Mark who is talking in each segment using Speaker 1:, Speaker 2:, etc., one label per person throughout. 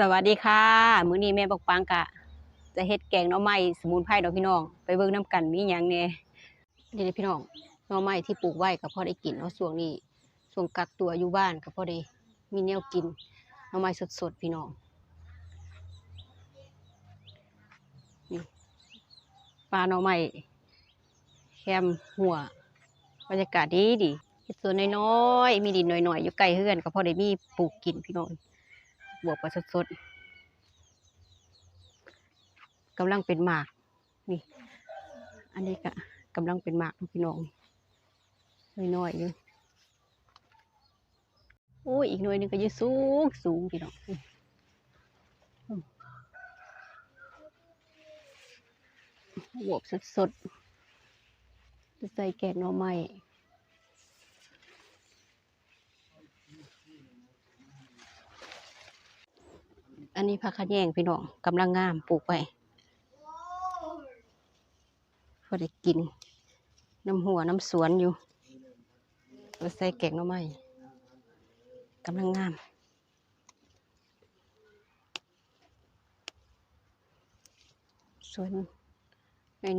Speaker 1: สวัสดีค่ะ มื้อนี้แม่บอกปังกะ จะเฮ็ดแกงหน่อไม้สมุนไพรดอกพี่น้อง ไปเบิ่งนํกันมีหยังแน่นี่เด้อพี่น้องหน่อไม้ที่ปลูกไว้ก็พอได้กินเนาะช่วงนี้ช่วงกักตัวอยู่บ้านก็พอได้มีแนวกินหน่อไม้สดๆพี่น้องนี่ปลาหน่อไม้แคมหัวบรรยากาศดีดีเฮ็ดสวนน้อยๆมีดินน้อยๆอยู่ใกล้เฮือนก็พอได้มีปลูกกินพี่น้อง บวกไปสดๆกำลังเป็นหมากนี่ อันนี้ก็กำลังเป็นหมากพี่น้องน้อยๆอยู่โอ้ยอีกหน่วยหนึงก็อยืสูงสูงพี่น้องบวบสดๆจะใส่แกงหน่อไม้ อันนี้ผักขะแยงพี่น้องกำลังงามปลูกไว้พอได้กิน น้ำหัวน้ำสวนอยู่เอาใส่แกงหน่อไม้กำลังงาม สวน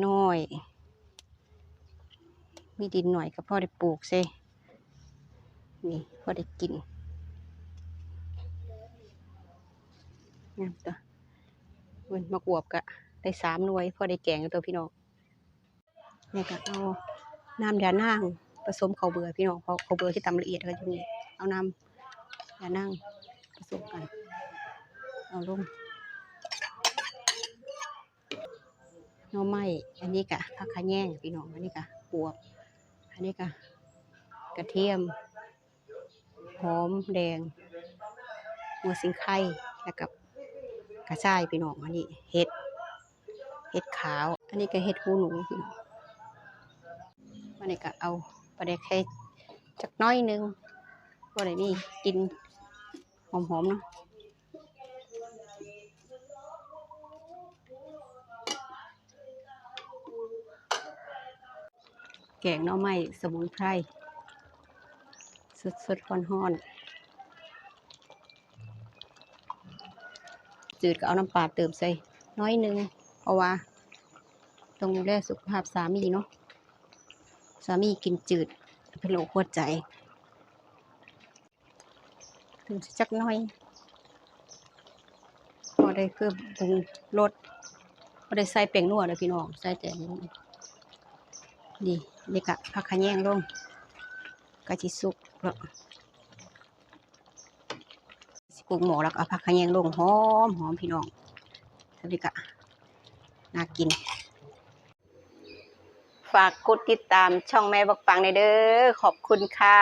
Speaker 1: น้อยๆมีดินหน่อยก็พอได้ปลูกเซนี่พอได้กิน งามตัวเว้นมะกวบกะได้สามหน่วยพอได้แกงตัวพี่น้องนี่ก็เอาน้ำยานางผสมข้าวเบื่อพี่น้องเพราะข้าวเบื่อที่ตำละเอียดก็อยู่นี่เอาน้ำยานางผสมกัน เอาลงหน่อไม้อันนี้กะผักขะแยงพี่น้องอันนี้กะบวบอันนี้กะกระเทียมหอมแดงหัวสิงไข่แล้วกับ กระชายพี่น้องอันนี้เห็ดเห็ดขาว อันนี้ก็เห็ดหูหนูพี่น้องอันนี้ก็เอาปลาแดกไข่จักน้อยนึงก็ได้นี่กินหอมๆเนาะแกงน่อไม้สมุนไพรสดๆร้อนๆ จืดก็เอาน้ำปลาเติมใส่น้อยหนึง เพราะว่าต้องดูแลสุขภาพสามีเนาะสามีกินจืดเป็นโรคหัวใจ ถึงสิจักน้อยพอได้เพิ่มปรุงรสพอได้ใส่แป้งนัวเลยพี่น้องใส่แต่นี้ดีนี่กะผักขะแยงลงกะจิสุกแล้ว กุ้งหมอแล้วก็เอาผักขะแยงลงหอมหอมพี่น้องสวัสดีกะน่ากิน ฝากกดติดตามช่องแม่บักปังในเด้อขอบคุณค่ะ